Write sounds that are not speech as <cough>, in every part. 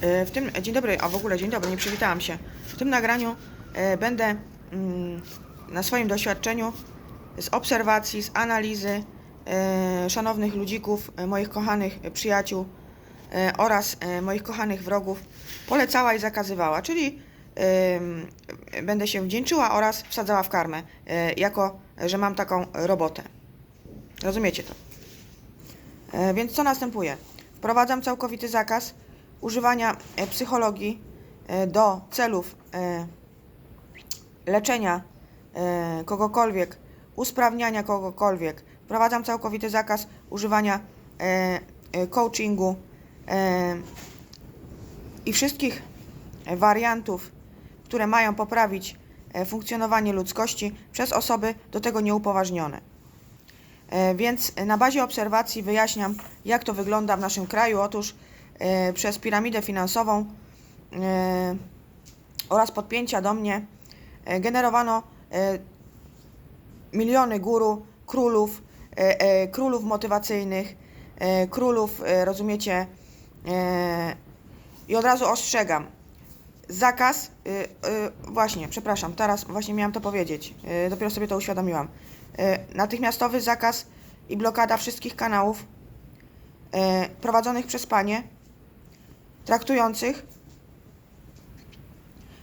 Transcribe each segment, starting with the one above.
E, W tym, dzień dobry, a w ogóle dzień dobry, nie przywitałam się. W tym nagraniu e, będę mm, na swoim doświadczeniu z obserwacji, z analizy e, szanownych ludzików, e, moich kochanych e, przyjaciół e, oraz e, moich kochanych wrogów polecała i zakazywała, czyli będę się wdzięczyła oraz wsadzała w karmę, e, jako że mam taką robotę. Rozumiecie to? E, Więc co następuje? Wprowadzam całkowity zakaz używania e, psychologii e, do celów e, leczenia kogokolwiek, usprawniania kogokolwiek. Wprowadzam całkowity zakaz używania coachingu i wszystkich wariantów, które mają poprawić funkcjonowanie ludzkości przez osoby do tego nieupoważnione. Więc na bazie obserwacji wyjaśniam, jak to wygląda w naszym kraju. Otóż przez piramidę finansową e, oraz podpięcia do mnie e, generowano e, miliony guru, królów, e, e, królów motywacyjnych, e, królów, e, rozumiecie? E, I od razu ostrzegam. Zakaz, właśnie, przepraszam, teraz właśnie miałam to powiedzieć, dopiero sobie to uświadomiłam. Natychmiastowy zakaz i blokada wszystkich kanałów prowadzonych przez panie, traktujących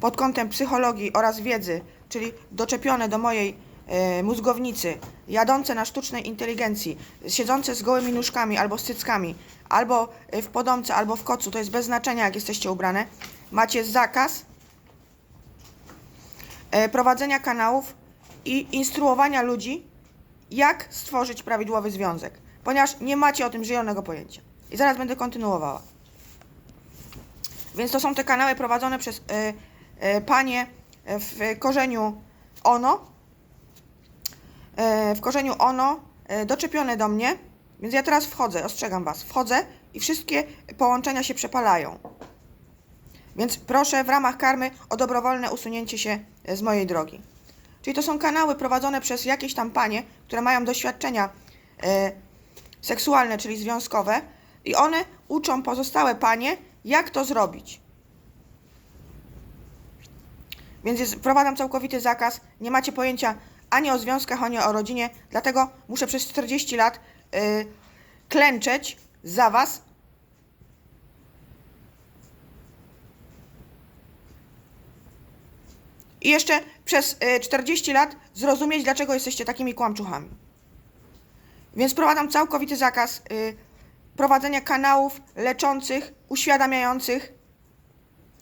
pod kątem psychologii oraz wiedzy, czyli doczepione do mojej e, mózgownicy, jadące na sztucznej inteligencji, siedzące z gołymi nóżkami albo z cyckami, albo e, w podomce, albo w kocu, to jest bez znaczenia, jak jesteście ubrane, macie zakaz e, prowadzenia kanałów i instruowania ludzi, jak stworzyć prawidłowy związek, ponieważ nie macie o tym zielonego pojęcia. I zaraz będę kontynuowała. Więc to są te kanały prowadzone przez y, y, panie w korzeniu ono. Y, w korzeniu ono y, doczepione do mnie. Więc ja teraz wchodzę, ostrzegam Was. Wchodzę i wszystkie połączenia się przepalają. Więc proszę w ramach karmy o dobrowolne usunięcie się z mojej drogi. Czyli to są kanały prowadzone przez jakieś tam panie, które mają doświadczenia y, seksualne, czyli związkowe, i one uczą pozostałe panie, jak to zrobić. Więc jest, wprowadzam całkowity zakaz. Nie macie pojęcia ani o związkach, ani o rodzinie, dlatego muszę przez 40 lat y, klęczeć za was. I jeszcze przez y, 40 lat zrozumieć, dlaczego jesteście takimi kłamczuchami. Więc wprowadzam całkowity zakaz y, prowadzenia kanałów leczących, uświadamiających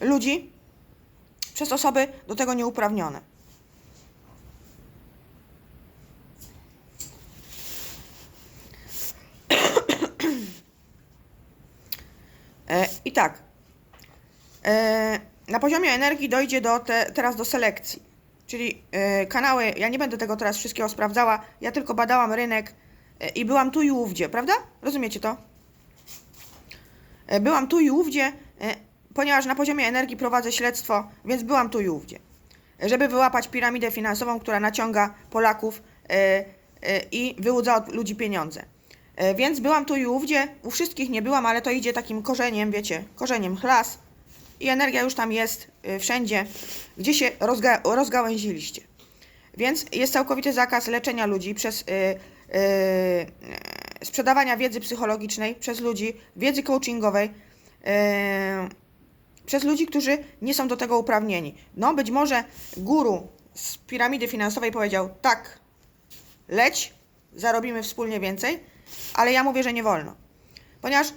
ludzi przez osoby do tego nieuprawnione. E, I tak. E, na poziomie energii dojdzie do te, teraz do selekcji. Czyli e, kanały, ja nie będę tego teraz wszystkiego sprawdzała, ja tylko badałam rynek i byłam tu i ówdzie, prawda? Rozumiecie to? E, Byłam tu i ówdzie, e, ponieważ na poziomie energii prowadzę śledztwo, więc byłam tu i ówdzie. E, Żeby wyłapać piramidę finansową, która naciąga Polaków i wyłudza od ludzi pieniądze. Więc byłam tu i ówdzie, u wszystkich nie byłam, ale to idzie takim korzeniem, wiecie, korzeniem chlas i energia już tam jest wszędzie, gdzie się rozga rozgałęziliście. Więc jest całkowity zakaz leczenia ludzi przez sprzedawania wiedzy psychologicznej przez ludzi, wiedzy coachingowej, przez ludzi, którzy nie są do tego uprawnieni. No, być może guru z piramidy finansowej powiedział: tak, leć, zarobimy wspólnie więcej, ale ja mówię, że nie wolno. Ponieważ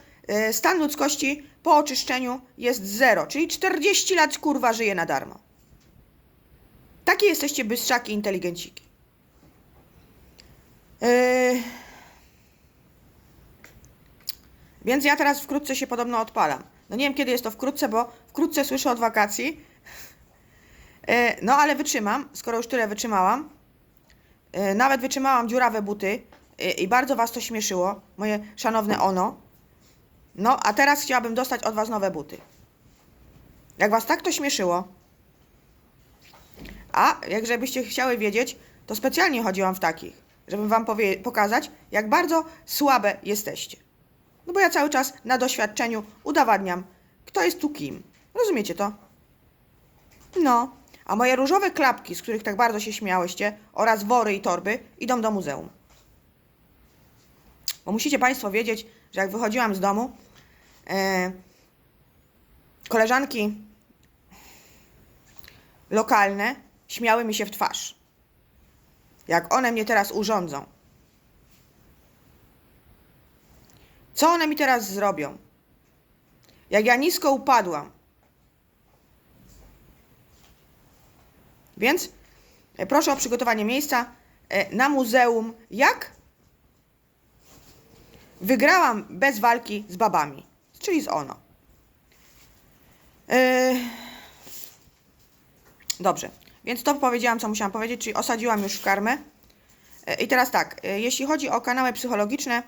y, stan ludzkości po oczyszczeniu jest zero, czyli 40 lat kurwa żyje na darmo. Takie jesteście bystrzaki, inteligenciki. Yy... Więc ja teraz wkrótce się podobno odpalam. No nie wiem, kiedy jest to wkrótce, bo wkrótce słyszę od wakacji. Yy, no ale wytrzymam, skoro już tyle wytrzymałam. Yy, nawet wytrzymałam dziurawe buty yy, i bardzo was to śmieszyło, moje szanowne ono. No, a teraz chciałabym dostać od was nowe buty. Jak was tak to śmieszyło, a jak żebyście chciały wiedzieć, to specjalnie chodziłam w takich, żeby wam pokazać, jak bardzo słabe jesteście. No bo ja cały czas na doświadczeniu udowadniam, kto jest tu kim. Rozumiecie to? No, a moje różowe klapki, z których tak bardzo się śmiałyście, oraz wory i torby idą do muzeum. Bo musicie Państwo wiedzieć, że jak wychodziłam z domu, e, koleżanki lokalne śmiały mi się w twarz. Jak one mnie teraz urządzą. Co one mi teraz zrobią? Jak ja nisko upadłam. Więc e, proszę o przygotowanie miejsca e, na muzeum. Jak? Wygrałam bez walki z babami, czyli z ono. E, Dobrze, więc to powiedziałam, co musiałam powiedzieć, czyli osadziłam już w karmę. I teraz tak, jeśli chodzi o kanały psychologiczne,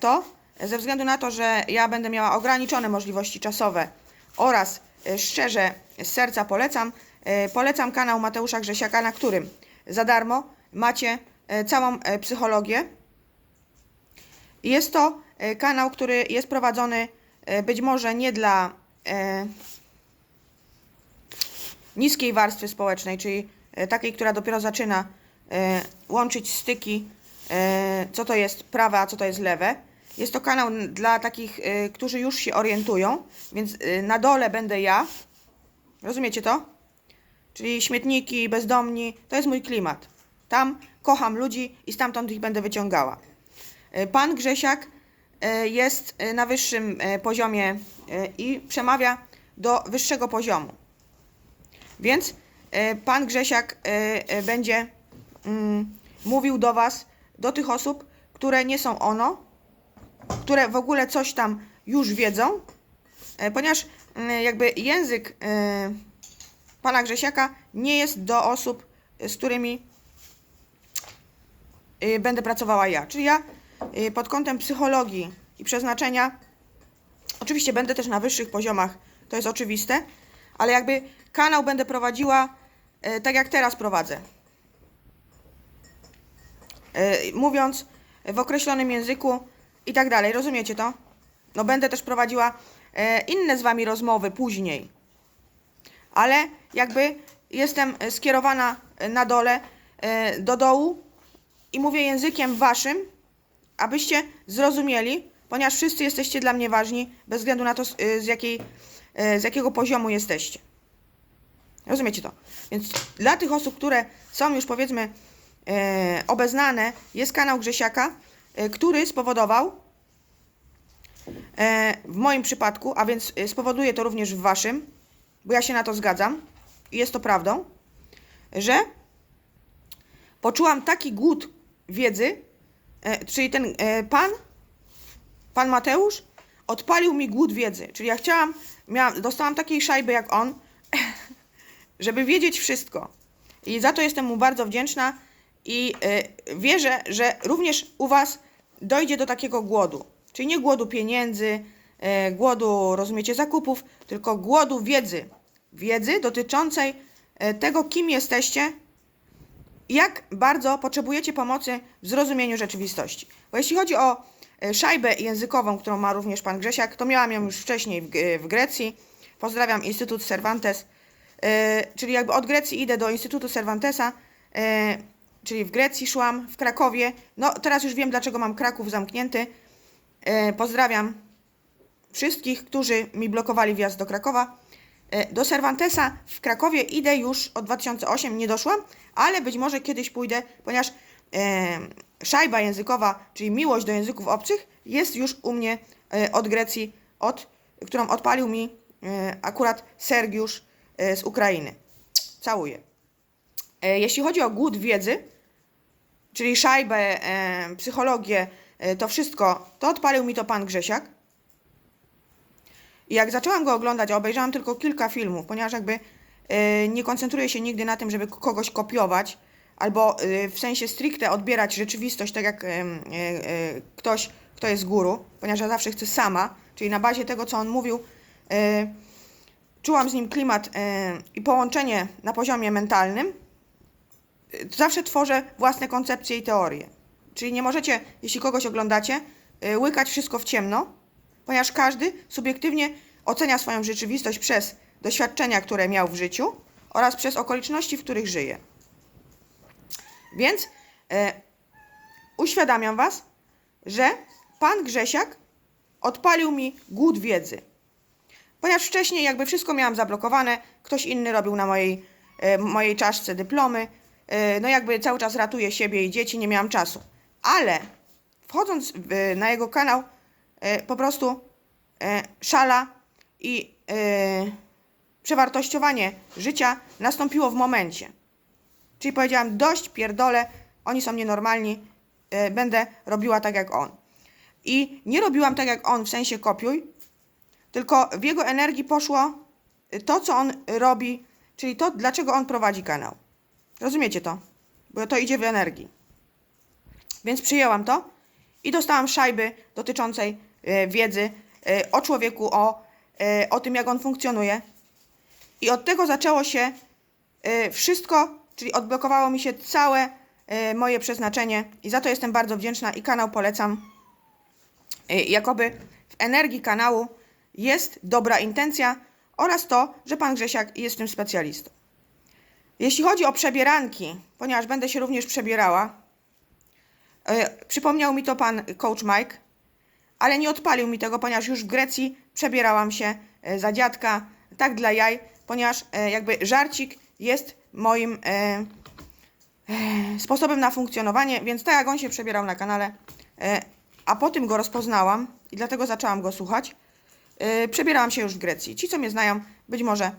to ze względu na to, że ja będę miała ograniczone możliwości czasowe oraz e, szczerze z serca polecam, e, polecam kanał Mateusza Grzesiaka, na którym za darmo macie e, całą e, psychologię. Jest to e, kanał, który jest prowadzony e, być może nie dla e, niskiej warstwy społecznej, czyli e, takiej, która dopiero zaczyna e, łączyć styki, e, co to jest prawe, a co to jest lewe. Jest to kanał dla takich, e, którzy już się orientują, więc e, na dole będę ja. Rozumiecie to? Czyli śmietniki, bezdomni, to jest mój klimat. Tam kocham ludzi i stamtąd ich będę wyciągała. E, Pan Grzesiak e, jest e, na wyższym e, poziomie e, i przemawia do wyższego poziomu. Więc e, pan Grzesiak e, e, będzie mm, mówił do Was, do tych osób, które nie są ono, które w ogóle coś tam już wiedzą, e, ponieważ mm, jakby język e, pana Grzesiaka nie jest do osób, e, z którymi będę pracowała ja. Czyli ja pod kątem psychologii i przeznaczenia, oczywiście będę też na wyższych poziomach, to jest oczywiste, ale jakby kanał będę prowadziła tak jak teraz prowadzę. E, mówiąc w określonym języku i tak dalej. Rozumiecie to? No będę też prowadziła e, inne z wami rozmowy później. Ale jakby jestem skierowana na dole, e, do dołu i mówię językiem waszym, abyście zrozumieli, ponieważ wszyscy jesteście dla mnie ważni, bez względu na to, z, jakiej, z jakiego poziomu jesteście. Rozumiecie to? Więc dla tych osób, które są już powiedzmy obeznane, jest kanał Grzesiaka, e, który spowodował e, w moim przypadku, a więc e, spowoduje to również w waszym, bo ja się na to zgadzam i jest to prawdą, że poczułam taki głód wiedzy, e, czyli ten e, pan, pan Mateusz, odpalił mi głód wiedzy. Czyli ja chciałam, miałam, dostałam takiej szajby jak on, <laughs> żeby wiedzieć wszystko. I za to jestem mu bardzo wdzięczna i y, wierzę, że również u Was dojdzie do takiego głodu. Czyli nie głodu pieniędzy, y, głodu, rozumiecie, zakupów, tylko głodu wiedzy. Wiedzy dotyczącej y, tego, kim jesteście, jak bardzo potrzebujecie pomocy w zrozumieniu rzeczywistości. Bo jeśli chodzi o szajbę językową, którą ma również pan Grzesiak, to miałam ją już wcześniej w, Grecji. Pozdrawiam Instytut Cervantes. Czyli jakby od Grecji idę do Instytutu Cervantesa, czyli w Grecji szłam, w Krakowie. No teraz już wiem, dlaczego mam Kraków zamknięty. E, pozdrawiam wszystkich, którzy mi blokowali wjazd do Krakowa. E, Do Cervantesa w Krakowie idę już od 2008, nie doszłam, ale być może kiedyś pójdę, ponieważ e, szajba językowa, czyli miłość do języków obcych, jest już u mnie e, od Grecji, od, którą odpalił mi e, akurat Sergiusz e, z Ukrainy. Całuję. E, jeśli chodzi o głód wiedzy, czyli szajbę, e, psychologię, e, to wszystko, to odpalił mi to pan Grzesiak. I jak zaczęłam go oglądać, a obejrzałam tylko kilka filmów, ponieważ jakby nie koncentruję się nigdy na tym, żeby kogoś kopiować, albo w sensie stricte odbierać rzeczywistość, tak jak ktoś, kto jest guru, ponieważ ja zawsze chcę sama, czyli na bazie tego, co on mówił, czułam z nim klimat i połączenie na poziomie mentalnym, zawsze tworzę własne koncepcje i teorie. Czyli nie możecie, jeśli kogoś oglądacie, e, łykać wszystko w ciemno, ponieważ każdy subiektywnie ocenia swoją rzeczywistość przez doświadczenia, które miał w życiu oraz przez okoliczności, w których żyje. Więc e, uświadamiam Was, że pan Grzesiak odpalił mi głód wiedzy. Ponieważ wcześniej jakby wszystko miałam zablokowane, ktoś inny robił na mojej, e, mojej czaszce dyplomy, no jakby cały czas ratuje siebie i dzieci, nie miałam czasu. Ale wchodząc na jego kanał, e, po prostu e, szala i e, przewartościowanie życia nastąpiło w momencie. Czyli powiedziałam, dość pierdolę, oni są nienormalni, e, będę robiła tak jak on. I nie robiłam tak jak on, w sensie kopiuj, tylko w jego energii poszło to, co on robi, czyli to, dlaczego on prowadzi kanał. Rozumiecie to? Bo to idzie w energii. Więc przyjęłam to i dostałam szajby dotyczącej e, wiedzy e, o człowieku, o, e, o tym, jak on funkcjonuje. I od tego zaczęło się wszystko, czyli odblokowało mi się całe moje przeznaczenie i za to jestem bardzo wdzięczna i kanał polecam. Jakoby w energii kanału jest dobra intencja oraz to, że pan Grzesiak jest tym specjalistą. Jeśli chodzi o przebieranki, ponieważ będę się również przebierała, e, przypomniał mi to pan coach Mike, ale nie odpalił mi tego, ponieważ już w Grecji przebierałam się e, za dziadka, tak dla jaj, ponieważ e, jakby żarcik jest moim sposobem na funkcjonowanie, więc tak jak on się przebierał na kanale, a po tym go rozpoznałam i dlatego zaczęłam go słuchać, przebierałam się już w Grecji. Ci, co mnie znają, być może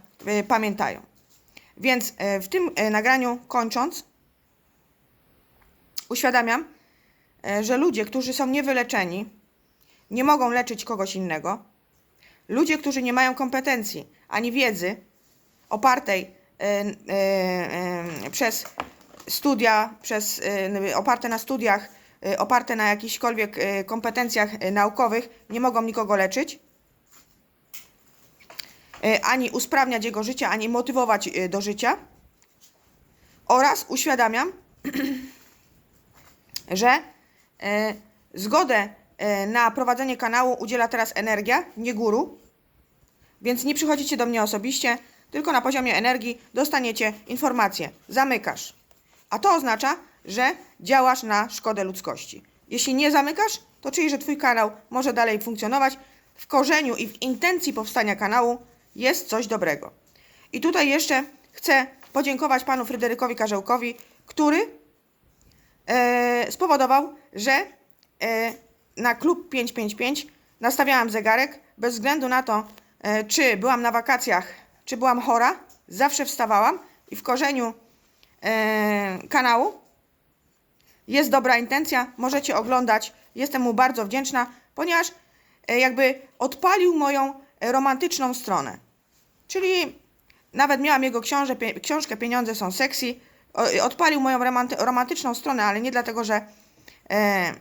pamiętają. Więc e, w tym e, nagraniu kończąc, uświadamiam, e, że ludzie, którzy są niewyleczeni, nie mogą leczyć kogoś innego. Ludzie, którzy nie mają kompetencji ani wiedzy opartej przez studia, przez, oparte na studiach, oparte na jakichśkolwiek e, kompetencjach naukowych, nie mogą nikogo leczyć, ani usprawniać jego życia, ani motywować e, do życia. Oraz uświadamiam, <clears throat> że e, zgodę e, na prowadzenie kanału udziela teraz energia, nie guru. Więc nie przychodzicie do mnie osobiście, tylko na poziomie energii dostaniecie informację. Zamykasz. A to oznacza, że działasz na szkodę ludzkości. Jeśli nie zamykasz, to czyli, że Twój kanał może dalej funkcjonować. W korzeniu i w intencji powstania kanału jest coś dobrego. I tutaj jeszcze chcę podziękować panu Fryderykowi Karzełkowi, który e, spowodował, że e, na klub 555 nastawiałam zegarek bez względu na to, e, czy byłam na wakacjach, czy byłam chora, zawsze wstawałam i w korzeniu e, kanału jest dobra intencja, możecie oglądać. Jestem mu bardzo wdzięczna, ponieważ e, jakby odpalił moją romantyczną stronę. Czyli nawet miałam jego książę, książkę Pieniądze są sexy. Odpalił moją romanty, romantyczną stronę, ale nie dlatego, że e,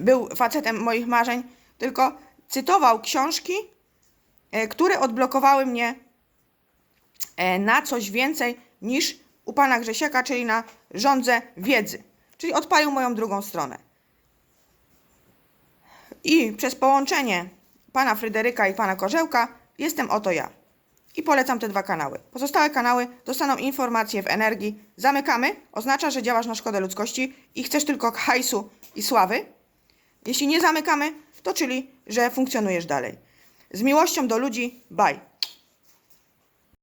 był facetem moich marzeń, tylko cytował książki, e, które odblokowały mnie e, na coś więcej niż u pana Grzesiaka, czyli na rządze wiedzy. Czyli odpalił moją drugą stronę. I przez połączenie pana Fryderyka i pana Korzełka jestem oto ja. I polecam te dwa kanały. Pozostałe kanały dostaną informacje w energii. Zamykamy, oznacza, że działasz na szkodę ludzkości i chcesz tylko hajsu i sławy. Jeśli nie zamykamy, to czyli, że funkcjonujesz dalej. Z miłością do ludzi, bye.